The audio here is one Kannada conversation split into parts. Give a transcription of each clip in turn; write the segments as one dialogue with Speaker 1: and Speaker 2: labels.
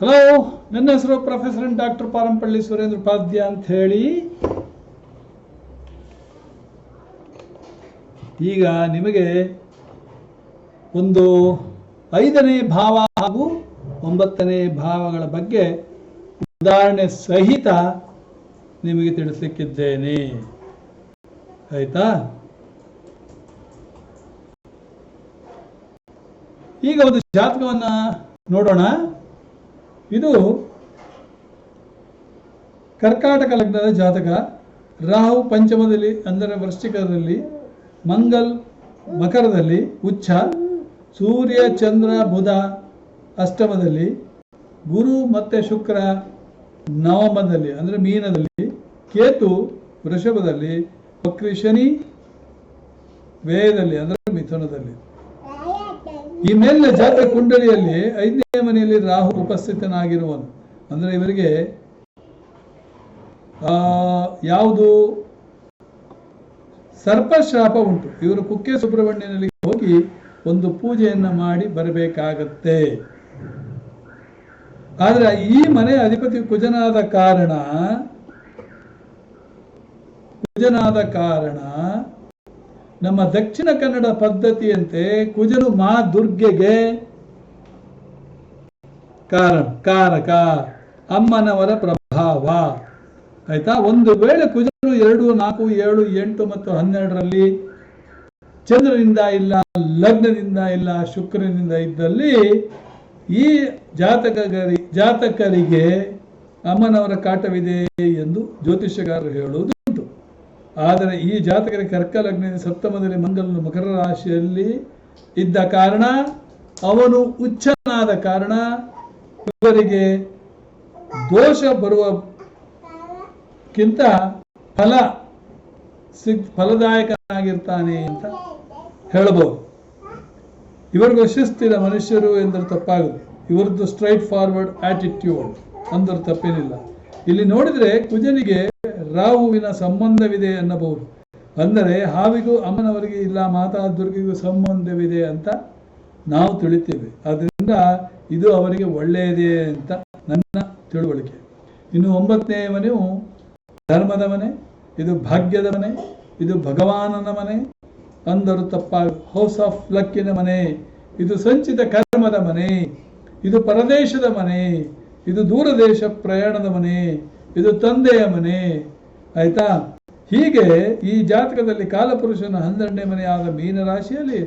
Speaker 1: ಹಲೋ ನನ್ನ ಹೆಸರು ಪ್ರೊಫೆಸರ್ ಡಾಕ್ಟರ್ ಪಾರಂಪಳ್ಳಿ ಸುರೇಂದ್ರ ಉಪಾಧ್ಯ ಅಂತ ಹೇಳಿ. ಈಗ ನಿಮಗೆ ಒಂದು ಐದನೇ ಭಾವ ಹಾಗೂ ಒಂಬತ್ತನೇ ಭಾವಗಳ ಬಗ್ಗೆ ಉದಾಹರಣೆ ಸಹಿತ ನಿಮಗೆ ತಿಳಿಸಲಿಕ್ಕಿದ್ದೇನೆ. ಆಯ್ತಾ? ಈಗ ಒಂದು ಜಾತಕವನ್ನ ನೋಡೋಣ. ಇದು ಕರ್ಕಾಟಕ ಲಗ್ನದ ಜಾತಕ. ರಾಹು ಪಂಚಮದಲ್ಲಿ, ಅಂದರೆ ವೃಶ್ಚಿಕದಲ್ಲಿ, ಮಂಗಲ್ ಮಕರದಲ್ಲಿ ಉಚ್ಚ ಸೂರ್ಯ, ಚಂದ್ರ, ಬುಧ ಅಷ್ಟಮದಲ್ಲಿ, ಗುರು ಮತ್ತು ಶುಕ್ರ ನವಮದಲ್ಲಿ ಅಂದರೆ ಮೀನದಲ್ಲಿ, ಕೇತು ವೃಷಭದಲ್ಲಿ, ವಕ್ರಿ ಶನಿ ವ್ಯಯದಲ್ಲಿ ಅಂದರೆ ಮಿಥುನದಲ್ಲಿ. ಈ ಮೇಲಿನ ಜಾತಕ ಕುಂಡಲಿಯಲ್ಲಿ ಐದನೇ ಮನೆಯಲ್ಲಿ ರಾಹು ಉಪಸ್ಥಿತನಾಗಿರುವನು. ಅಂದ್ರೆ ಇವರಿಗೆ ಆ, ಯಾವುದು ಸರ್ಪಶ್ರಾಪ ಉಂಟು. ಇವರು ಕುಕ್ಕೆ ಸುಬ್ರಹ್ಮಣ್ಯನಲ್ಲಿ ಹೋಗಿ ಒಂದು ಪೂಜೆಯನ್ನ ಮಾಡಿ ಬರಬೇಕಾಗತ್ತೆ. ಆದ್ರೆ ಈ ಮನೆ ಅಧಿಪತಿ ಕುಜನಾದ ಕಾರಣ ಕುಜನಾದ ಕಾರಣ ನಮ್ಮ ದಕ್ಷಿಣ ಕನ್ನಡ ಪದ್ಧತಿಯಂತೆ ಕುಜನು ಮಾ ದುರ್ಗೆಗೆ ಕಾರಣ ಕಾರಕ ಅಮ್ಮನವರ ಪ್ರಭಾವ. ಆಯ್ತಾ? ಒಂದು ವೇಳೆ ಕುಜನು ಎರಡು, ನಾಲ್ಕು, ಏಳು, ಎಂಟು ಮತ್ತು ಹನ್ನೆರಡರಲ್ಲಿ ಚಂದ್ರನಿಂದ ಇಲ್ಲ, ಲಗ್ನದಿಂದ ಇಲ್ಲ, ಶುಕ್ರನಿಂದ ಇದ್ದಲ್ಲಿ ಈ ಜಾತಕಗರಿ, ಜಾತಕರಿಗೆ ಅಮ್ಮನವರ ಕಾಟವಿದೆ ಎಂದು ಜ್ಯೋತಿಷ್ಯಗಾರರು ಹೇಳುವುದುಂಟು ಆದರೆ ಈ ಜಾತಕರ ಕರ್ಕ ಲಗ್ನದ ಸಪ್ತಮದಲ್ಲಿ ಮಂಗಲನು ಮಕರ ರಾಶಿಯಲ್ಲಿ ಇದ್ದ ಕಾರಣ, ಅವನು ಉಚ್ಚನಾದ ಕಾರಣ, ಇವರಿಗೆ ದೋಷ ಬರುವಕ್ಕಿಂತ ಫಲ ಸಿಗ್, ಫಲದಾಯಕನಾಗಿರ್ತಾನೆ ಅಂತ ಹೇಳಬಹುದು. ಇವರಿಗೂ ಶಿಸ್ತಿನ ಮನುಷ್ಯರು ಎಂದರೆ ತಪ್ಪಾಗುತ್ತೆ ಇವರದ್ದು ಸ್ಟ್ರೈಟ್ ಫಾರ್ವರ್ಡ್ ಆಟಿಟ್ಯೂಡ್ ಅಂದ್ರೆ ತಪ್ಪೇನಿಲ್ಲ. ಇಲ್ಲಿ ನೋಡಿದ್ರೆ ಕುಜನಿಗೆ ರಾಹುವಿನ ಸಂಬಂಧವಿದೆ ಎನ್ನಬಹುದು ಅಂದರೆ ಹಾವಿಗೂ ಅಮ್ಮನವರಿಗೆ ಇಲ್ಲ ಮಾತಾ ದುರ್ಗಿಗೂ ಸಂಬಂಧವಿದೆ ಅಂತ ನಾವು ತಿಳಿತೇವೆ. ಆದ್ದರಿಂದ ಇದು ಅವರಿಗೆ ಒಳ್ಳೆಯದೇ ಅಂತ ನನ್ನ ತಿಳುವಳಿಕೆ. ಇನ್ನು ಒಂಬತ್ತನೇ ಮನೆಯು ಧರ್ಮದ ಮನೆ, ಇದು ಭಾಗ್ಯದ ಮನೆ, ಇದು ಭಗವಾನನ ಮನೆ ಅಂದರು ತಪ್ಪ ಹೌಸ್ ಆಫ್ ಲಕ್ಕಿನ ಮನೆ, ಇದು ಸಂಚಿತ ಕರ್ಮದ ಮನೆ, ಇದು ಪರದೇಶದ ಮನೆ, ಇದು ದೂರದೇಶ ಪ್ರಯಾಣದ ಮನೆ, ಇದು ತಂದೆಯ ಮನೆ ಆಯ್ತಾ? ಹೀಗೆ ಈ ಜಾತಕದಲ್ಲಿ ಕಾಲಪುರುಷನ ಹನ್ನೆರಡನೇ ಮನೆಯಾದ ಮೀನರಾಶಿಯಲ್ಲಿ,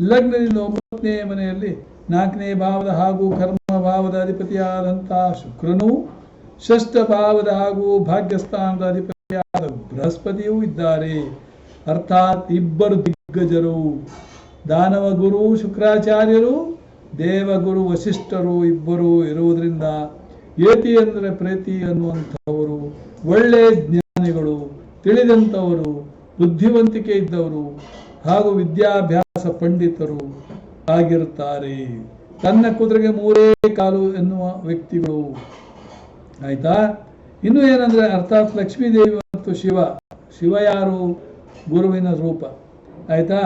Speaker 1: ಲಗ್ನದಿಂದ ಒಂಬತ್ತನೇ ಮನೆಯಲ್ಲಿ ನಾಲ್ಕನೇ ಭಾವದ ಹಾಗೂ ಕರ್ಮ ಭಾವದ ಅಧಿಪತಿಯಾದಂತಹ ಶುಕ್ರನು, ಷಷ್ಠ ಭಾವದ ಹಾಗೂ ಭಾಗ್ಯಸ್ಥಾನದ ಅಧಿಪತಿಯಾದ ಬೃಹಸ್ಪತಿಯೂ ಇದ್ದಾರೆ. ಅರ್ಥಾತ್ ಇಬ್ಬರು ದಿಗ್ಗಜರು. ದಾನವ ಗುರು ಶುಕ್ರಾಚಾರ್ಯರು ದೇವಗುರು ವಶಿಷ್ಠರು ಇಬ್ಬರು ಇರುವುದರಿಂದ ಏತಿ ಅಂದರೆ ಪ್ರೀತಿ ಅನ್ನುವಂಥವರು. ಒಳ್ಳೆ ಜ್ಞಾನಿಗಳು ತಿಳಿದಂಥವರು, ಬುದ್ಧಿವಂತಿಕೆ ಇದ್ದವರು ಹಾಗೂ ವಿದ್ಯಾಭ್ಯಾಸ ಪಂಡಿತರು ಆಗಿರುತ್ತಾರೆ. ತನ್ನ ಕುದುರೆಗೆ ಮೂರೇ ಕಾಲು ಎನ್ನುವ ವ್ಯಕ್ತಿಗಳು. ಆಯ್ತಾ? ಇನ್ನು ಏನಂದ್ರೆ ಅರ್ಥಾತ್ ಲಕ್ಷ್ಮೀದೇವಿ ಮತ್ತು ಶಿವ. ಶಿವ ಯಾರು? ಗುರುವಿನ ರೂಪ. ಆಯ್ತಾ?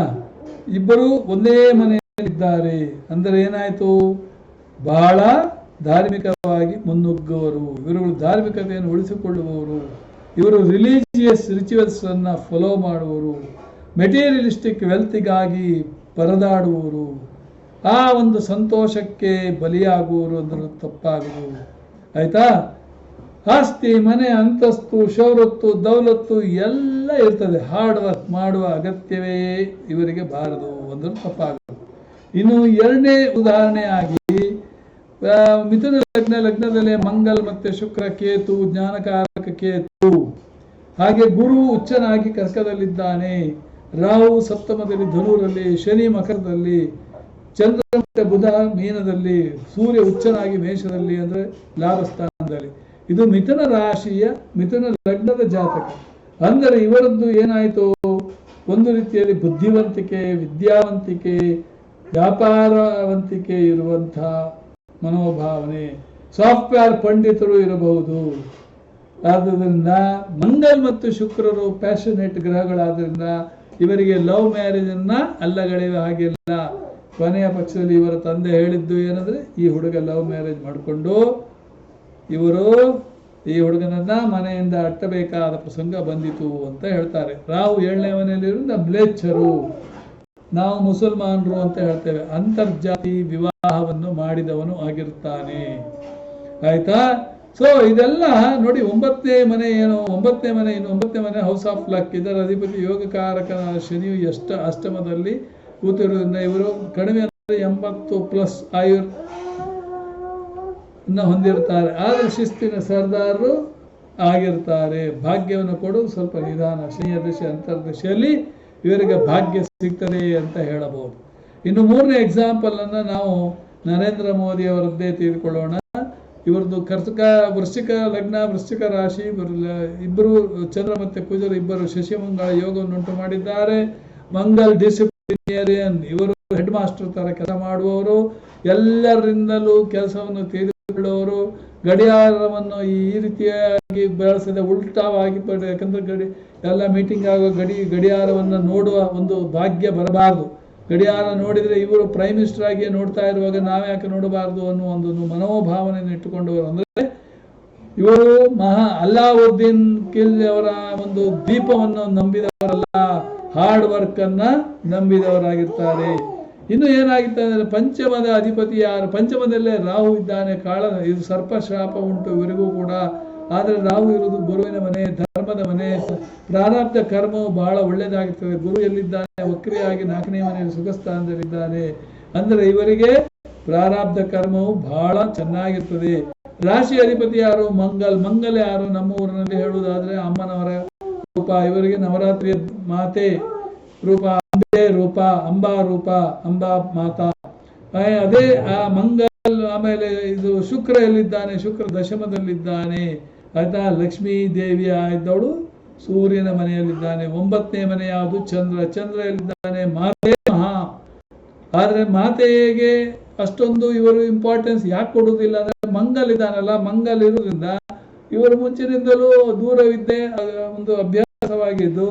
Speaker 1: ಇಬ್ಬರು ಒಂದೇ ಮನೆಯಲ್ಲಿದ್ದಾರೆ. ಅಂದರೆ ಏನಾಯ್ತು? ಬಹಳ ಧಾರ್ಮಿಕವಾಗಿ ಮುನ್ನುಗ್ಗುವರು. ಇವರುಗಳು ಧಾರ್ಮಿಕತೆಯನ್ನು ಉಳಿಸಿಕೊಳ್ಳುವವರು. ಇವರು ರಿಲೀಜಿಯಸ್ ರಿಚುವಲ್ಸ್ ಅನ್ನ ಫಾಲೋ ಮಾಡುವರು ಮೆಟೀರಿಯಲಿಸ್ಟಿಕ್ ವೆಲ್ತಿಗಾಗಿ ಪರದಾಡುವರು ಆ ಒಂದು ಸಂತೋಷಕ್ಕೆ ಬಲಿಯಾಗುವರು ಅಂದ್ರೆ ತಪ್ಪಾಗುವುದು ಆಯ್ತಾ? ಆಸ್ತಿ, ಮನೆ, ಅಂತಸ್ತು, ಶೌರತ್ತು, ದೌಲತ್ತು ಎಲ್ಲ ಇರ್ತದೆ. ಹಾರ್ಡ್ ವರ್ಕ್ ಮಾಡುವ ಅಗತ್ಯವೇ ಇವರಿಗೆ ಬಾರದು ಅಂದ್ರೆ ತಪ್ಪಾಗದು. ಇನ್ನು ಎರಡನೇ ಉದಾಹರಣೆಯಾಗಿ ಆಗಿ ಮಿಥುನ ಲಗ್ನ, ಲಗ್ನದಲ್ಲೇ ಮಂಗಲ್ ಮತ್ತೆ ಶುಕ್ರ, ಕೇತು ಜ್ಞಾನಕಾರಕ ಕೇತು ಹಾಗೆ ಗುರು ಉಚ್ಚನಾಗಿ ಕರ್ಕದಲ್ಲಿದ್ದಾನೆ. ರಾಹು ಸಪ್ತಮದಲ್ಲಿ ಧನುರಲ್ಲಿ, ಶನಿ ಮಕರದಲ್ಲಿ ಚಂದ್ರ ಬುಧ ಮೀನದಲ್ಲಿ, ಸೂರ್ಯ ಉಚ್ಚನಾಗಿ ಮೇಷದಲ್ಲಿ ಅಂದ್ರೆ ಲಾಭಸ್ಥಾನದಲ್ಲಿ ಇದು ಮಿಥುನ ರಾಶಿಯ ಮಿಥುನ ಲಗ್ನದ ಜಾತಕ. ಅಂದರೆ ಇವರದ್ದು ಏನಾಯಿತು? ಒಂದು ರೀತಿಯಲ್ಲಿ ಬುದ್ಧಿವಂತಿಕೆ, ವಿದ್ಯಾವಂತಿಕೆ, ವ್ಯಾಪಾರವಂತಿಕೆ ಇರುವಂತಹ ಮನೋಭಾವನೆ. ಸಾಫ್ಟ್ವೇರ್ ಪಂಡಿತರು ಇರಬಹುದು. ಆದ್ದರಿಂದ ಮಂಗಲ್ ಮತ್ತು ಶುಕ್ರರು ಪ್ಯಾಷನೇಟ್ ಗ್ರಹಗಳಾದ್ರಿಂದ ಇವರಿಗೆ ಲವ್ ಮ್ಯಾರೇಜ್ ಅನ್ನ ಅಲ್ಲಗಳೆಯುವ ಹಾಗಿಲ್ಲ ಕೊನೆಯ ಪಕ್ಷದಲ್ಲಿ ಇವರ ತಂದೆ ಹೇಳಿದ್ದು ಏನಂದ್ರೆ, ಈ ಹುಡುಗ ಲವ್ ಮ್ಯಾರೇಜ್ ಮಾಡಿಕೊಂಡು ಇವರು ಈ ಹುಡುಗನನ್ನ ಮನೆಯಿಂದ ಅಟ್ಟಬೇಕಾದ ಪ್ರಸಂಗ ಬಂದಿತು ಅಂತ ಹೇಳ್ತಾರೆ. ರಾಹು ಏಳನೇ ಮನೆಯಲ್ಲಿರೋದ್ರಿಂದ ಮ್ಲೇಚ್ಛರು. ನಾವು ಮುಸಲ್ಮಾನರು ಅಂತ ಹೇಳ್ತೇವೆ. ಅಂತರ್ಜಾತಿ ವಿವಾಹವನ್ನು ಮಾಡಿದವನು ಆಗಿರ್ತಾನೆ ಆಯ್ತಾ? ಸೊ ಇದೆಲ್ಲ ನೋಡಿ ಒಂಬತ್ತನೇ ಮನೆ ಏನು, ಒಂಬತ್ತನೇ ಮನೆ ಏನು ಒಂಬತ್ತನೇ ಮನೆ ಹೌಸ್ ಆಫ್ ಲಕ್ ಇದರ ಅಧಿಪತಿ ಯೋಗಕಾರಕನ ಶನಿಯು ಎಷ್ಟ ಅಷ್ಟಮದಲ್ಲಿ ಕೂತಿರುವುದರಿಂದ ಇವರು ಕಡಿಮೆ ಅಂದರೆ ಎಂಬತ್ತು ಪ್ಲಸ್ ಆಯುರ್ ಹೊಂದಿರ್ತಾರೆ. ಆದರೆ ಶಿಸ್ತಿನ ಸರ್ದಾರರು ಆಗಿರ್ತಾರೆ. ಭಾಗ್ಯವನ್ನು ಕೊಡೋದು ಸ್ವಲ್ಪ ನಿಧಾನ. ಶನಿಯ ದಶೆ ಅಂತರ್ದಶೆಯಲ್ಲಿ ಇವರಿಗೆ ಭಾಗ್ಯ ಸಿಗ್ತದೆ ಅಂತ ಹೇಳಬಹುದು. ಇನ್ನು ಮೂರನೇ ಎಕ್ಸಾಂಪಲ್ ಅನ್ನ ನಾವು ನರೇಂದ್ರ ಮೋದಿ ಅವರದ್ದೇ ತೆಗೆದುಕೊಳ್ಳೋಣ. ಇವ್ರದ್ದು ಕರ್ತಕ, ವೃಶ್ಚಿಕ ಲಗ್ನ, ವೃಶ್ಚಿಕ ರಾಶಿ ಇಬ್ಬರು ಚಂದ್ರ ಮತ್ತೆ ಕುಜರು, ಇಬ್ಬರು ಶಶಿಮಂಗಳ ಯೋಗವನ್ನುಂಟು ಮಾಡಿದ್ದಾರೆ. ಮಂಗಲ್ ಡಿಸಿಪ್ಲಿನೇರಿಯನ್ ಇವರು ಹೆಡ್ ಮಾಸ್ಟರ್ ತರ ಕೆಲಸ ಮಾಡುವವರು. ಎಲ್ಲರಿಂದಲೂ ಕೆಲಸವನ್ನು ತೆಗೆದುಕೊಳ್ಳುವವರು. ಗಡಿಯಾರವನ್ನು ಈ ರೀತಿಯಾಗಿ ಬಳಸದೆ ಉಲ್ಟಾವಾಗಿ ಯಾಕಂದ್ರೆ ಗಡಿ, ಎಲ್ಲ ಮೀಟಿಂಗ್ ಆಗೋ ಗಡಿ, ಗಡಿಯಾರವನ್ನು ನೋಡುವ ಒಂದು ಭಾಗ್ಯ ಬರಬಾರದು. ಗಡಿಯಾರ ನೋಡಿದರೆ ಇವರು ಪ್ರೈಮ್ ಮಿನಿಸ್ಟರ್ ಆಗಿ ನೋಡ್ತಾ ಇರುವಾಗ ನಾವ್ಯಾಕೆ ನೋಡಬಾರದು ಅನ್ನೋ ಒಂದು ಮನೋಭಾವನೆಯನ್ನು ಇಟ್ಟುಕೊಂಡವರು ಅಂದರೆ ಇವರು ಮಹಾ ಅಲ್ಲಾವುದ್ದೀನ್ ಕಿಲ್ ಅವರ ಒಂದು ದೀಪವನ್ನು ನಂಬಿದವರಲ್ಲ ಹಾರ್ಡ್ ವರ್ಕ್ ಅನ್ನ ನಂಬಿದವರಾಗಿರ್ತಾರೆ. ಇನ್ನು ಏನಾಗಿತ್ತು ಅಂದ್ರೆ ಪಂಚಮದ ಅಧಿಪತಿ ಯಾರು? ಪಂಚಮದಲ್ಲೇ ರಾಹು ಇದ್ದಾನೆ ಕಾಳ ಇದು ಸರ್ಪ ಶಾಪ ಉಂಟು, ಇವರಿಗೂ ಕೂಡ. ಆದರೆ ನಾವು ಇರುವುದು ಗುರುವಿನ ಮನೆ, ಧರ್ಮದ ಮನೆ. ಪ್ರಾರಬ್ಧ ಕರ್ಮವು ಬಹಳ ಒಳ್ಳೆಯದಾಗಿರ್ತದೆ ಗುರು ಎಲ್ಲಿದ್ದಾನೆ? ವಕ್ರಿಯಾಗಿ ನಾಲ್ಕನೇ ಮನೆಯಲ್ಲಿ ಸುಖ ಸ್ಥಾನದಲ್ಲಿದ್ದಾನೆ ಅಂದ್ರೆ ಇವರಿಗೆ ಪ್ರಾರಬ್ಧ ಕರ್ಮವು ಬಹಳ ಚೆನ್ನಾಗಿರ್ತದೆ. ರಾಶಿ ಅಧಿಪತಿ ಯಾರು? ಮಂಗಲ್. ಮಂಗಲ್ ಯಾರು? ನಮ್ಮ ಊರಿನಲ್ಲಿ ಹೇಳುವುದಾದ್ರೆ ಅಮ್ಮನವರ ರೂಪ. ಇವರಿಗೆ ನವರಾತ್ರಿ ಮಾತೆ ರೂಪ, ಅಂಬೆ ರೂಪ, ಅಂಬಾ ರೂಪ, ಅಂಬಾ ಮಾತಾ. ಅದೇ ಆ ಮಂಗಲ್ ಆಮೇಲೆ ಇದು ಶುಕ್ರ ಎಲ್ಲಿದ್ದಾನೆ? ಶುಕ್ರ ದಶಮದಲ್ಲಿದ್ದಾನೆ. ಆಯ್ತಾ? ಲಕ್ಷ್ಮೀ ದೇವಿಯ ಇದ್ದವಳು ಸೂರ್ಯನ ಮನೆಯಲ್ಲಿದ್ದಾನೆ. ಒಂಬತ್ತನೇ ಮನೆ ಯಾವುದು? ಚಂದ್ರ. ಚಂದ್ರ ಎಲ್ಲಿದ್ದಾನೆ? ಮಾತೆ ಮಹಾ. ಆದ್ರೆ ಮಾತೆಗೆ ಅಷ್ಟೊಂದು ಇವರು ಇಂಪಾರ್ಟೆನ್ಸ್ ಯಾಕೆ ಕೊಡುವುದಿಲ್ಲ ಅಂದ್ರೆ ಮಂಗಲ್ ಇದ್ದಾನಲ್ಲ. ಮಂಗಲ್ ಇರುವುದರಿಂದ ಇವರು ಮುಂಚಿನಿಂದಲೂ ದೂರವಿದ್ದೆ ಒಂದು ಅಭ್ಯಾಸವಾಗಿದ್ದು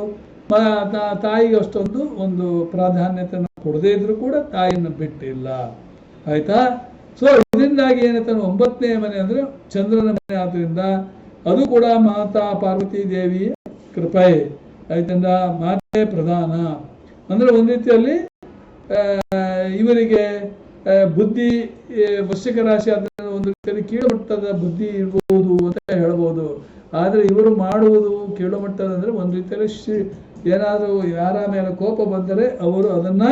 Speaker 1: ತಾಯಿಗೆ ಅಷ್ಟೊಂದು ಒಂದು ಪ್ರಾಧಾನ್ಯತೆ ಕೊಡದೇ ಇದ್ರು ಕೂಡ ತಾಯಿಯನ್ನು ಬಿಟ್ಟಿಲ್ಲ. ಆಯ್ತಾ? ಸೊ ಇದರಿಂದಾಗಿ ಏನಂತ ಒಂಬತ್ತನೇ ಮನೆ ಅಂದ್ರೆ ಚಂದ್ರನ ಮನೆ ಆದ್ರಿಂದ ಅದು ಕೂಡ ಮಾತಾ ಪಾರ್ವತಿ ದೇವಿಯ ಕೃಪೆ ಆಯ್ತಂದ? ಮಾತೆ ಪ್ರಧಾನ. ಅಂದ್ರೆ ಒಂದ್ ರೀತಿಯಲ್ಲಿ ಇವರಿಗೆ ಬುದ್ಧಿ ವಶಿಕ ರಾಶಿ ಆದ್ರೆ ಒಂದು ರೀತಿಯಲ್ಲಿ ಕೀಳುಮಟ್ಟದ ಬುದ್ಧಿ ಇರ್ಬೋದು ಅಂತ ಹೇಳ್ಬೋದು. ಆದ್ರೆ ಇವರು ಮಾಡುವುದು ಕೀಳುಮಟ್ಟದ ಅಂದ್ರೆ ಒಂದು ರೀತಿಯಲ್ಲಿ ಶ್ರೀ ಏನಾದರೂ ಯಾರ ಮೇಲೆ ಕೋಪ ಬಂದರೆ ಅವರು ಅದನ್ನ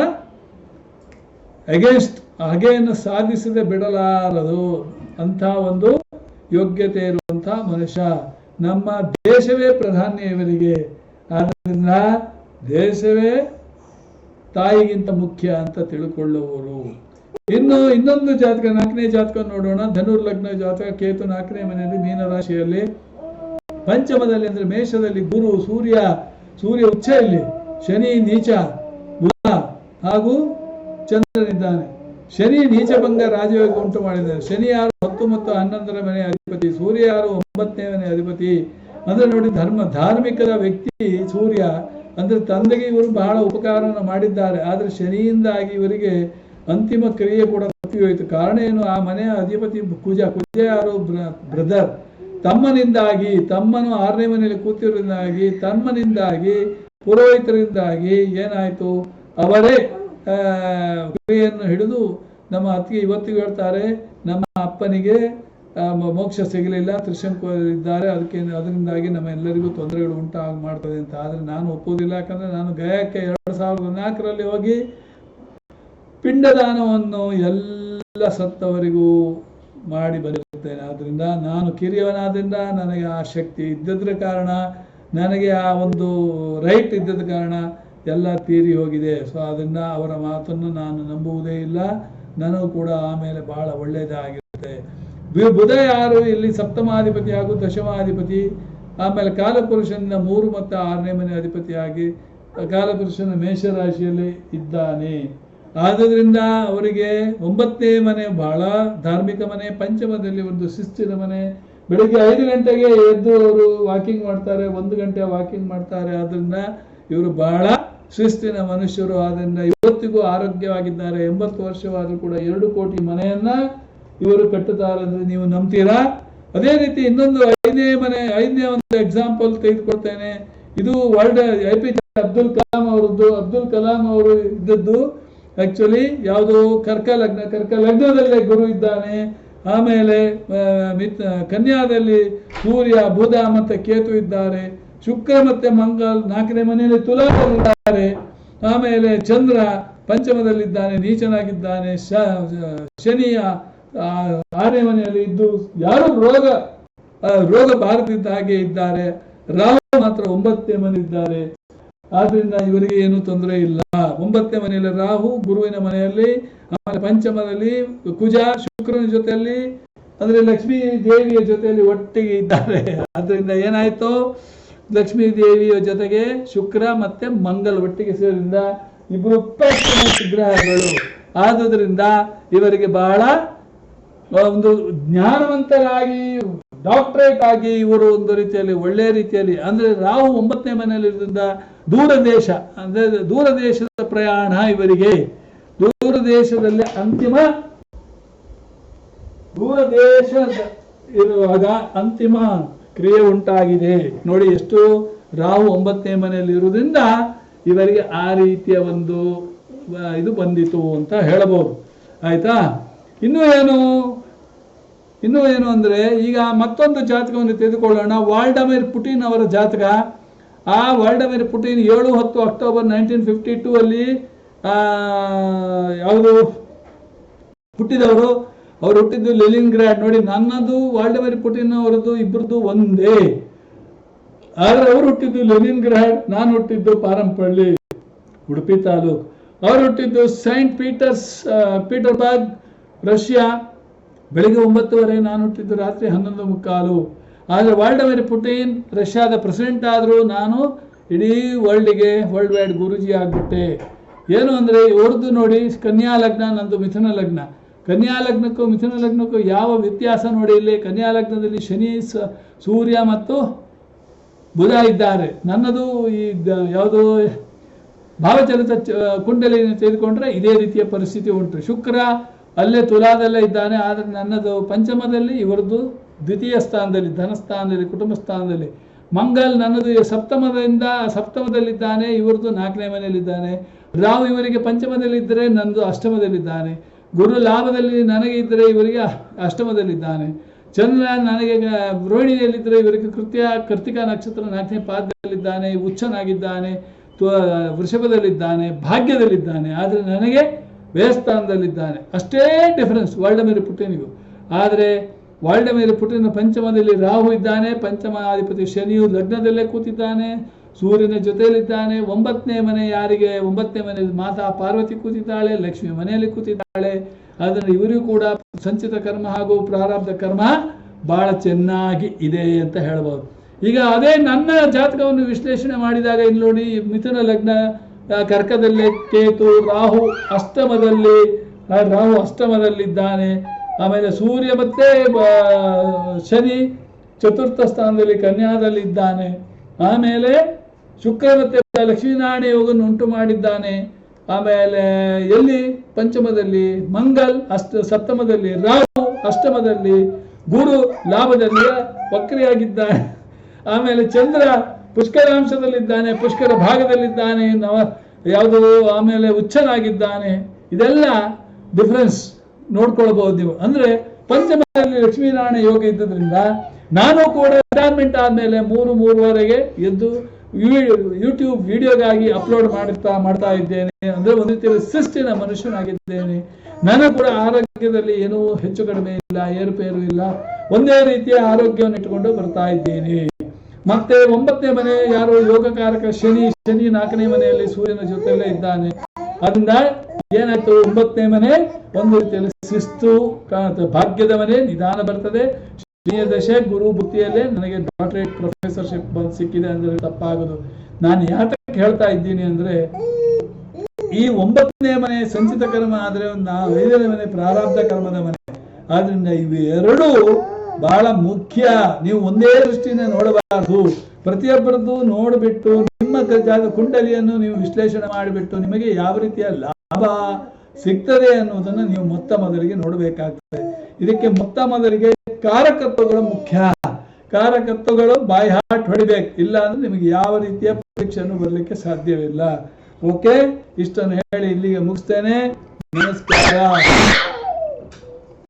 Speaker 1: ಅಗೇನ್ಸ್ಟ್ ಹಗೆಯನ್ನು ಸಾಧಿಸದೆ ಬಿಡಲಾರದು ಅಂತ ಒಂದು ಯೋಗ್ಯತೆ ಇರುವಂತಹ ಮನುಷ್ಯ ನಮ್ಮ ದೇಶವೇ ಪ್ರಧಾನಿ ಇವರಿಗೆ ಆದ್ದರಿಂದ ದೇಶವೇ ತಾಯಿಗಿಂತ ಮುಖ್ಯ ಅಂತ ತಿಳ್ಕೊಳ್ಳುವರು ಇನ್ನು ಇನ್ನೊಂದು ಜಾತಕ, ನಾಲ್ಕನೇ ಜಾತಕ ನೋಡೋಣ. ಧನುರ್ ಲಗ್ನ ಜಾತಕ, ಕೇತು ನಾಲ್ಕನೇ ಮನೆಯಲ್ಲಿ ಮೀನರಾಶಿಯಲ್ಲಿ. ಪಂಚಮದಲ್ಲಿ ಅಂದ್ರೆ ಮೇಷದಲ್ಲಿ ಗುರು, ಸೂರ್ಯ ಸೂರ್ಯ ಉಚ್ಚ ಶನಿ, ನೀಚ, ಬುಧ ಹಾಗೂ ಚಂದ್ರನಿದ್ದಾನೆ. ಶನಿ, ನೀಚ ನೀಚಭಂಗ ರಾಜಯೋಗ ಉಂಟು ಮಾಡಿದ್ದಾರೆ. ಶನಿ ಯಾರು ಹತ್ತು ಮತ್ತು ಹನ್ನೊಂದರ ಮನೆ ಅಧಿಪತಿ, ಸೂರ್ಯ ಯಾರು ಒಂಬತ್ತನೇ ಮನೆ ಅಧಿಪತಿ? ಅಂದ್ರೆ ನೋಡಿ, ಧರ್ಮ, ಧಾರ್ಮಿಕದ ವ್ಯಕ್ತಿ ಸೂರ್ಯ. ಅಂದ್ರೆ ತಂದೆಗೆ ಇವರು ಬಹಳ ಉಪಕಾರವನ್ನು ಮಾಡಿದ್ದಾರೆ. ಆದ್ರೆ ಶನಿಯಿಂದಾಗಿ ಇವರಿಗೆ ಅಂತಿಮ ಕ್ರಿಯೆ ಕೂಡ ತಪ್ಪಿ ಹೋಯಿತು. ಕಾರಣ ಏನು? ಆ ಮನೆಯ ಅಧಿಪತಿ ಕುಜ ಕುಜ ಯಾರು? ಬ್ರದರ್. ತಮ್ಮನಿಂದಾಗಿ, ತಮ್ಮನು ಆರನೇ ಮನೆಯಲ್ಲಿ ಕೂತಿರೋದ್ರಿಂದಾಗಿ, ತಮ್ಮನಿಂದಾಗಿ, ಪುರೋಹಿತರಿಂದಾಗಿ ಏನಾಯ್ತು? ಅವರೇ ಕ್ರಿಯೆಯನ್ನು ಹಿಡಿದು ನಮ್ಮ ಅತ್ತಿಗೆ ಇವತ್ತಿಗೂ ಹೇಳ್ತಾರೆ ನಮ್ಮ ಅಪ್ಪನಿಗೆ ಮೋಕ್ಷ ಸಿಗಲಿಲ್ಲ ತ್ರಿಶಂಕು ಇದ್ದಾರೆ ಅದಕ್ಕೆ ಅದರಿಂದಾಗಿ ನಮ್ಮ ಎಲ್ಲರಿಗೂ ತೊಂದರೆಗಳು ಉಂಟಾಗಿ ಮಾಡ್ತದೆ ಅಂತ. ಆದರೆ ನಾನು ಒಪ್ಪುವುದಿಲ್ಲ, ಯಾಕಂದ್ರೆ ನಾನು ಗಯಕ್ಕೆ ಎರಡು ಸಾವಿರದ ನಾಲ್ಕರಲ್ಲಿ ಹೋಗಿ ಪಿಂಡದಾನವನ್ನು ಎಲ್ಲ ಸತ್ತವರಿಗೂ ಮಾಡಿ ಬಂದಿರುತ್ತೇನೆ. ಆದ್ದರಿಂದ ನಾನು ಕಿರಿಯವನಾದ್ರಿಂದ ನನಗೆ ಆ ಶಕ್ತಿ ಇದ್ದದ್ರ ಕಾರಣ, ನನಗೆ ಆ ಒಂದು ರೈಟ್ ಇದ್ದದ ಕಾರಣ ಎಲ್ಲ ತೀರಿ ಹೋಗಿದೆ. ಸೊ ಅದರಿಂದ ಅವರ ಮಾತನ್ನು ನಾನು ನಂಬುವುದೇ ಇಲ್ಲ. ನನಗೂ ಕೂಡ ಆಮೇಲೆ ಬಹಳ ಒಳ್ಳೆಯದಾಗಿರುತ್ತೆ ಬುಧ ಯಾರು? ಇಲ್ಲಿ ಸಪ್ತಮಾಧಿಪತಿ ಹಾಗೂ ದಶಮಾಧಿಪತಿ, ಆಮೇಲೆ ಕಾಲಪುರುಷನ ಮೂರು ಮತ್ತು ಆರನೇ ಮನೆ ಅಧಿಪತಿಯಾಗಿ, ಕಾಲಪುರುಷನ ಮೇಷರಾಶಿಯಲ್ಲಿ ಇದ್ದಾನೆ. ಆದ್ದರಿಂದ ಅವರಿಗೆ ಒಂಬತ್ತನೇ ಮನೆ ಬಹಳ ಧಾರ್ಮಿಕ ಮನೆ, ಪಂಚಮದಲ್ಲಿ ಒಂದು ಶಿಸ್ತಿನ ಮನೆ. ಬೆಳಿಗ್ಗೆ ಐದು ಗಂಟೆಗೆ ಎದ್ದು ಅವರು ವಾಕಿಂಗ್ ಮಾಡ್ತಾರೆ, ಒಂದು ಗಂಟೆ ವಾಕಿಂಗ್ ಮಾಡ್ತಾರೆ. ಆದ್ದರಿಂದ ಇವರು ಬಹಳ ಶಿಸ್ತಿನ ಮನುಷ್ಯರು ಆದ್ದರಿಂದ ಇವತ್ತಿಗೂ ಆರೋಗ್ಯವಾಗಿದ್ದಾರೆ. ಎಂಬತ್ತು ವರ್ಷವಾದರೂ ಕೂಡ ಎರಡು ಕೋಟಿ ಮನೆಯನ್ನ ಇವರು ಕಟ್ಟುತ್ತಾರೆ ಅಂದ್ರೆ ನೀವು ನಂಬ್ತೀರಾ? ಅದೇ ರೀತಿ ಇನ್ನೊಂದು ಐದನೇ ಮನೆ, ಐದನೇ ಒಂದು ಎಕ್ಸಾಂಪಲ್ ತೆಗೆದುಕೊಳ್ತೇನೆ. ಇದು world A P Abdul Kalam ಅವರದ್ದು. ಅಬ್ದುಲ್ ಕಲಾಂ ಅವರು ಇದ್ದದ್ದು ಆಕ್ಚುಲಿ ಯಾವುದು ಕರ್ಕ ಲಗ್ನ ಕರ್ಕ ಲಗ್ನದಲ್ಲೇ ಗುರು ಇದ್ದಾನೆ. ಆಮೇಲೆ ಕನ್ಯಾದಲ್ಲಿ ಸೂರ್ಯ, ಬುಧ ಮತ್ತು ಕೇತು ಇದ್ದಾರೆ. ಶುಕ್ರ ಮತ್ತೆ ಮಂಗಲ್ ನಾಲ್ಕನೇ ಮನೆಯಲ್ಲಿ ತುಲಾದಲ್ಲಿದ್ದಾರೆ. ಆಮೇಲೆ ಚಂದ್ರ ಪಂಚಮದಲ್ಲಿದ್ದಾನೆ, ನೀಚನಾಗಿದ್ದಾನೆ ಶನಿಯ ಆರನೇ ಮನೆಯಲ್ಲಿ ಇದ್ದು ಯಾರು ರೋಗ ರೋಗ ಬಾರದಿದ್ದ ಹಾಗೆ ಇದ್ದಾರೆ. ರಾಹು ಮಾತ್ರ ಒಂಬತ್ತನೇ ಮನೆ ಇದ್ದಾರೆ ಆದ್ರಿಂದ ಇವರಿಗೆ ಏನು ತೊಂದರೆ ಇಲ್ಲ. ಒಂಬತ್ತನೇ ಮನೆಯಲ್ಲಿ ರಾಹು, ಗುರುವಿನ ಮನೆಯಲ್ಲಿ, ಆಮೇಲೆ ಪಂಚಮದಲ್ಲಿ ಕುಜ, ಶುಕ್ರನ ಜೊತೆಯಲ್ಲಿ ಅಂದ್ರೆ ಲಕ್ಷ್ಮೀ ದೇವಿಯ ಜೊತೆಯಲ್ಲಿ ಒಟ್ಟಿಗೆ ಇದ್ದಾರೆ. ಆದ್ರಿಂದ ಏನಾಯ್ತು? ಲಕ್ಷ್ಮೀ ದೇವಿಯ ಜೊತೆಗೆ ಶುಕ್ರ ಮತ್ತೆ ಮಂಗಲ್ ಒಟ್ಟಿಗೆ ಸೇರಿದ್ರಿಂದ ಇಬ್ಬರು ಗ್ರಹಗಳು ಆದುದರಿಂದ ಇವರಿಗೆ ಬಹಳ ಒಂದು ಜ್ಞಾನವಂತರಾಗಿ ಡಾಕ್ಟರೇಟ್ ಆಗಿ ಇವರು ಒಂದು ರೀತಿಯಲ್ಲಿ ಒಳ್ಳೆಯ ರೀತಿಯಲ್ಲಿ, ಅಂದ್ರೆ ರಾಹು ಒಂಬತ್ತನೇ ಮನೆಯಲ್ಲಿರೋದ್ರಿಂದ ದೂರ ದೇಶ ಅಂದ್ರೆ ದೂರ ದೇಶದ ಪ್ರಯಾಣ ಇವರಿಗೆ. ದೂರ ದೇಶದಲ್ಲಿ ಅಂತಿಮ ದೂರ ದೇಶ ಇರುವಾಗ ಅಂತಿಮ. ಕ್ರಿಯೆ ಉಂಟಾಗಿದೆ. ನೋಡಿ ಎಷ್ಟು ರಾಹು ಒಂಬತ್ತನೇ ಮನೆಯಲ್ಲಿ ಇರುವುದರಿಂದ ಇವರಿಗೆ ಆ ರೀತಿಯ ಒಂದು ಇದು ಬಂದಿತು ಅಂತ ಹೇಳಬಹುದು. ಆಯ್ತಾ? ಇನ್ನು ಏನು? ಇನ್ನು ಏನು ಅಂದ್ರೆ ಈಗ ಮತ್ತೊಂದು ಜಾತಕವನ್ನು ತೆಗೆದುಕೊಳ್ಳೋಣ. ವಾಲ್ಡಮೀರ್ ಪುಟಿನ್ ಅವರ ಜಾತಕ. ಆ ವಾಲ್ಡಮೀರ್ ಪುಟಿನ್ ಏಳು ಹತ್ತು ಅಕ್ಟೋಬರ್ ನೈನ್ಟೀನ್ ಫಿಫ್ಟಿ ಟೂ ಅಲ್ಲಿ ಯಾವುದು? ಹುಟ್ಟಿದವರು ಅವ್ರು ಹುಟ್ಟಿದ್ದು ಲೆಲಿನ್ ಗ್ರಾಡ್. ನೋಡಿ, ನನ್ನದು ವಾಲ್ಡಮಿರ್ ಪುಟಿನ್ ಅವರದ್ದು ಇಬ್ಬರದು ಒಂದೇ. ಆದ್ರೆ ಅವ್ರು ಹುಟ್ಟಿದ್ದು ಲೆನಿನ್ ಗ್ರಾಡ್, ನಾನು ಹುಟ್ಟಿದ್ದು ಪಾರಂಪಳ್ಳಿ, ಉಡುಪಿ ತಾಲೂಕ್. ಅವ್ರು ಹುಟ್ಟಿದ್ದು saint Peters Peter Petersburg Russia. ಬೆಳಿಗ್ಗೆ ಒಂಬತ್ತುವರೆ ನಾನು ಹುಟ್ಟಿದ್ದು ರಾತ್ರಿ ಹನ್ನೊಂದು ಮುಕ್ಕಾಲು. ಆದರೆ ವಾಲ್ಡಮಿರ್ ಪುಟಿನ್ ರಷ್ಯಾದ ಪ್ರೆಸಿಡೆಂಟ್ ಆದರೂ ನಾನು ಇಡೀ ವರ್ಲ್ಡ್ಗೆ ವರ್ಲ್ಡ್ ವೈಡ್ ಗುರುಜಿ ಆಗ್ಬಿಟ್ಟೆ. ಏನು ಅಂದರೆ, ಇವ್ರದ್ದು ನೋಡಿ, ಕನ್ಯಾ ಲಗ್ನ, ನಂದು ಮಿಥುನ ಲಗ್ನ. ಕನ್ಯಾ ಲಗ್ನಕ್ಕೂ ಮಿಥುನ ಲಗ್ನಕ್ಕೂ ಯಾವ ವ್ಯತ್ಯಾಸ ನೋಡಿ ಇಲ್ಲಿ? ಕನ್ಯಾ ಲಗ್ನದಲ್ಲಿ ಶನಿ ಸೂರ್ಯ ಮತ್ತು ಬುಧ ಇದ್ದಾರೆ. ನನ್ನದು ಈ ಯಾವುದು ಭಾವಚಲಿತ ಕುಂಡಲಿಯನ್ನು ತೆಗೆದುಕೊಂಡ್ರೆ ಇದೇ ರೀತಿಯ ಪರಿಸ್ಥಿತಿ ಉಂಟು. ಶುಕ್ರ ಅಲ್ಲೇ ತುಲಾದಲ್ಲೇ ಇದ್ದಾನೆ, ಆದರೆ ನನ್ನದು ಪಂಚಮದಲ್ಲಿ ಇವರದ್ದು ದ್ವಿತೀಯ ಸ್ಥಾನದಲ್ಲಿ, ಧನಸ್ಥಾನದಲ್ಲಿ, ಕುಟುಂಬ ಸ್ಥಾನದಲ್ಲಿ. ಮಂಗಲ್ ನನ್ನದು ಸಪ್ತಮದಿಂದ ಸಪ್ತಮದಲ್ಲಿದ್ದಾನೆ, ಇವರದ್ದು ನಾಲ್ಕನೇ ಮನೆಯಲ್ಲಿದ್ದಾನೆ. ರಾವು ಇವರಿಗೆ ಪಂಚಮದಲ್ಲಿದ್ದರೆ ನನ್ನದು ಅಷ್ಟಮದಲ್ಲಿದ್ದಾನೆ. ಗುರು ಲಾಭದಲ್ಲಿ ನನಗೆ ಇದ್ದರೆ ಇವರಿಗೆ ಅಷ್ಟಮದಲ್ಲಿದ್ದಾನೆ. ಚಂದ್ರ ನನಗೆ ರೋಹಿಣಿಯಲ್ಲಿದ್ದರೆ ಇವರಿಗೆ ಕೃತ್ಯ ಕೃತಿಕ ನಕ್ಷತ್ರ ನಾಲ್ಕನೇ ಪಾದದಲ್ಲಿದ್ದಾನೆ, ಉಚ್ಚನಾಗಿದ್ದಾನೆ ವೃಷಭದಲ್ಲಿದ್ದಾನೆ, ಭಾಗ್ಯದಲ್ಲಿದ್ದಾನೆ. ಆದರೆ ನನಗೆ ವ್ಯಯಸ್ಥಾನದಲ್ಲಿದ್ದಾನೆ. ಅಷ್ಟೇ ಡಿಫರೆನ್ಸ್ ವಾಲ್ಡಮೇರಿ ಪುಟಿನಿಗೂ ಆದರೆ ವಾಲ್ಡಮೇರಿ ಪುಟಿನ ಪಂಚಮದಲ್ಲಿ ರಾಹು ಇದ್ದಾನೆ. ಪಂಚಮಾಧಿಪತಿ ಶನಿಯು ಲಗ್ನದಲ್ಲೇ ಕೂತಿದ್ದಾನೆ. ಸೂರ್ಯನ ಜೊತೆಯಲ್ಲಿದ್ದಾನೆ, ಒಂಬತ್ತನೇ ಮನೆ ಯಾರಿಗೆ? ಒಂಬತ್ತನೇ ಮನೆ ಮಾತಾ ಪಾರ್ವತಿ ಕೂತಿದ್ದಾಳೆ, ಲಕ್ಷ್ಮಿ ಮನೆಯಲ್ಲಿ ಕೂತಿದ್ದಾಳೆ. ಆದರೆ ಇವರಿಗೂ ಕೂಡ ಸಂಚಿತ ಕರ್ಮ ಹಾಗೂ ಪ್ರಾರಬ್ಧ ಕರ್ಮ ಬಹಳ ಚೆನ್ನಾಗಿ ಇದೆ ಅಂತ ಹೇಳ್ಬೋದು. ಈಗ ಅದೇ ನನ್ನ ಜಾತಕವನ್ನು ವಿಶ್ಲೇಷಣೆ ಮಾಡಿದಾಗ ಇಲ್ಲಿ ನೋಡಿ, ಮಿಥುನ ಲಗ್ನ ಕರ್ಕದಲ್ಲಿ ಕೇತು, ರಾಹು ಅಷ್ಟಮದಲ್ಲಿ ರಾಹು ಅಷ್ಟಮದಲ್ಲಿದ್ದಾನೆ. ಆಮೇಲೆ ಸೂರ್ಯ ಮತ್ತೆ ಶನಿ ಚತುರ್ಥ ಸ್ಥಾನದಲ್ಲಿ ಕನ್ಯಾದಲ್ಲಿ ಇದ್ದಾನೆ ಆಮೇಲೆ ಶುಕ್ರ ಮತ್ತೆ ಲಕ್ಷ್ಮೀನಾರಾಯಣ ಯೋಗವನ್ನು ಉಂಟು ಮಾಡಿದ್ದಾನೆ. ಆಮೇಲೆ ಎಲ್ಲಿ? ಪಂಚಮದಲ್ಲಿ ಮಂಗಲ್ ಅಷ್ಟ ಸಪ್ತಮದಲ್ಲಿ ರಾಹು, ಅಷ್ಟಮದಲ್ಲಿ ಗುರು ಲಾಭದಲ್ಲಿ ವಕ್ರಿಯಾಗಿದ್ದಾನೆ. ಆಮೇಲೆ ಚಂದ್ರ ಪುಷ್ಕರಾಂಶದಲ್ಲಿದ್ದಾನೆ, ಪುಷ್ಕರ ಭಾಗದಲ್ಲಿದ್ದಾನೆ, ನವ ಯಾವುದು ಆಮೇಲೆ ಉಚ್ಚನಾಗಿದ್ದಾನೆ ಇದೆಲ್ಲ ಡಿಫರೆನ್ಸ್ ನೋಡ್ಕೊಳ್ಬಹುದು ನೀವು. ಅಂದ್ರೆ ಪಂಚಮದಲ್ಲಿ ಲಕ್ಷ್ಮೀನಾರಾಯಣ ಯೋಗ ಇದ್ದದ್ರಿಂದ ನಾನು ಕೂಡ ರಿಟೈರ್ಮೆಂಟ್ ಆದ್ಮೇಲೆ ಮೂರು, ಮೂರುವರೆಗೆ ಎದ್ದು ಯೂಟ್ಯೂಬ್ ವಿಡಿಯೋಗಾಗಿ ಅಪ್ಲೋಡ್ ಮಾಡುತ್ತಾ ಮಾಡ್ತಾ ಇದ್ದೇನೆ. ಅಂದ್ರೆ ಒಂದು ರೀತಿಯಲ್ಲಿ ಶಿಸ್ತಿನ ಮನುಷ್ಯನಾಗಿದ್ದೇನೆ. ನಾನು ಕೂಡ ಆರೋಗ್ಯದಲ್ಲಿ ಏನೂ ಹೆಚ್ಚು ಕಡಿಮೆ ಇಲ್ಲ, ಏರುಪೇರು ಇಲ್ಲ. ಒಂದೇ ರೀತಿಯ ಆರೋಗ್ಯವನ್ನು ಇಟ್ಟುಕೊಂಡು ಬರ್ತಾ ಇದ್ದೇನೆ. ಮತ್ತೆ ಒಂಬತ್ತನೇ ಮನೆ ಯಾರು ಯೋಗಕಾರಕ ಶನಿ ಶನಿ ನಾಲ್ಕನೇ ಮನೆಯಲ್ಲಿ ಸೂರ್ಯನ ಜೊತೆಯಲ್ಲೇ ಇದ್ದಾನೆ. ಅದರಿಂದ ಏನಾಯ್ತು? ಒಂಬತ್ತನೇ ಮನೆ ಒಂದು ರೀತಿಯಲ್ಲಿ ಶಿಸ್ತು ಭಾಗ್ಯದ ಮನೆ ನಿಧಾನ ಬರ್ತದೆ. ಶನಿಯ ದಶೆ ಗುರು ಬುದ್ಧಿಯಲ್ಲೇ ನನಗೆ ಡಾಕ್ಟರೇಟ್ ಪ್ರೊಫೆಸರ್ಶಿಪ್ ಬಂದು ಸಿಕ್ಕಿದೆ ಅಂದ್ರೆ ತಪ್ಪಾಗೋದು. ನಾನು ಯಾತಕ್ಕೆ ಹೇಳ್ತಾ ಇದ್ದೀನಿ ಅಂದ್ರೆ, ಈ ಒಂಬತ್ತನೇ ಮನೆ ಸಂಚಿತ ಕರ್ಮ ಆದ್ರೆ ನಾವು ಐದನೇ ಮನೆ ಪ್ರಾರಬ್ಧ ಕರ್ಮದ ಮನೆ. ಆದ್ರಿಂದ ಇವು ಎರಡು ಬಹಳ ಮುಖ್ಯ. ನೀವು ಒಂದೇ ದೃಷ್ಟಿಯಿಂದ ನೋಡಬಾರದು. ಪ್ರತಿಯೊಬ್ಬರದ್ದು ನೋಡ್ಬಿಟ್ಟು ನಿಮ್ಮ ಜಾಗ ಕುಂಡಲಿಯನ್ನು ನೀವು ವಿಶ್ಲೇಷಣೆ ಮಾಡಿಬಿಟ್ಟು ನಿಮಗೆ ಯಾವ ರೀತಿಯ ಲಾಭ ಸಿಗ್ತದೆ ಅನ್ನೋದನ್ನು ನೀವು ಮೊತ್ತ ಮೊದಲಿಗೆ ನೋಡಬೇಕಾಗ್ತದೆ. ಇದಕ್ಕೆ ಮೊತ್ತ ಮೊದಲಿಗೆ ಕಾರಕತ್ವಗಳು ಮುಖ್ಯ. ಕಾರಕತ್ವಗಳು ಬಾಯಿ ಹಾಟ್ ಹೊಡಿಬೇಕು. ಇಲ್ಲ ಅಂದ್ರೆ ನಿಮಗೆ ಯಾವ ರೀತಿಯ ಪರೀಕ್ಷೆಯನ್ನು ಬರಲಿಕ್ಕೆ ಸಾಧ್ಯವಿಲ್ಲ. ಓಕೆ ಇಷ್ಟನ್ನು ಹೇಳಿ ಇಲ್ಲಿಗೆ ಮುಗಿಸ್ತೇನೆ. ನಮಸ್ಕಾರ.